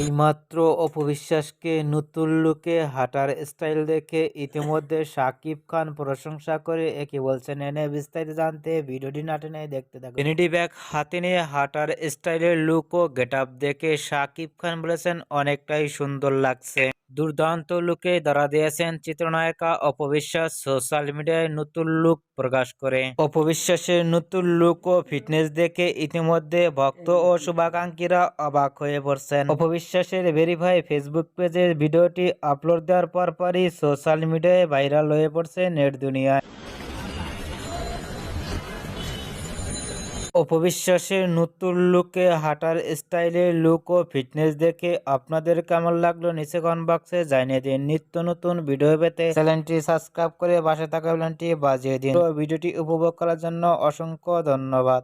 এইমাত্র অপবিশ্বাসকে নতুন লুকে হাঁটার স্টাইল দেখে ইতিমধ্যে শাকিব খান প্রশংসা করে একে বলছেন এনে বিস্তারিত জানতে ভিডিওটি নাটে নেয় দেখতে থাকুন। ব্যাগ হাতে নিয়ে হাঁটার স্টাইলের লুক ও গেট দেখে শাকিব খান বলেছেন, অনেকটাই সুন্দর লাগছে। দুর্দান্ত লুকে ধরা দিয়েছেন চিত্রনায়িকা অপবিশ্বাস। সোশ্যাল মিডিয়ায় নতুন লুক প্রকাশ করে। অপবিশ্বাসের নতুন লুক ও ফিটনেস দেখে ইতিমধ্যে ভক্ত ও শুভাকাঙ্ক্ষীরা অবাক হয়ে পড়ছেন। অপবিশ্বাসের ভেরিফাই ফেসবুক পেজের ভিডিওটি আপলোড দেওয়ার পরপরই সোশ্যাল মিডিয়ায় ভাইরাল হয়ে পড়ছে নেট দুনিয়ায়। অপবিশ্বাসের নতুন লুকে, হাঁটার স্টাইলে লুক ও ফিটনেস দেখে আপনাদের কেমন লাগল নিচে কমেন্ট বক্সে জানিয়ে দিন। নিত্য নতুন ভিডিও পেতে চ্যানেলটি সাবস্ক্রাইব করে পাশে থাকা বেলটি বাজিয়ে দিন। ভিডিওটি উপভোগ করার জন্য অসংখ্য ধন্যবাদ।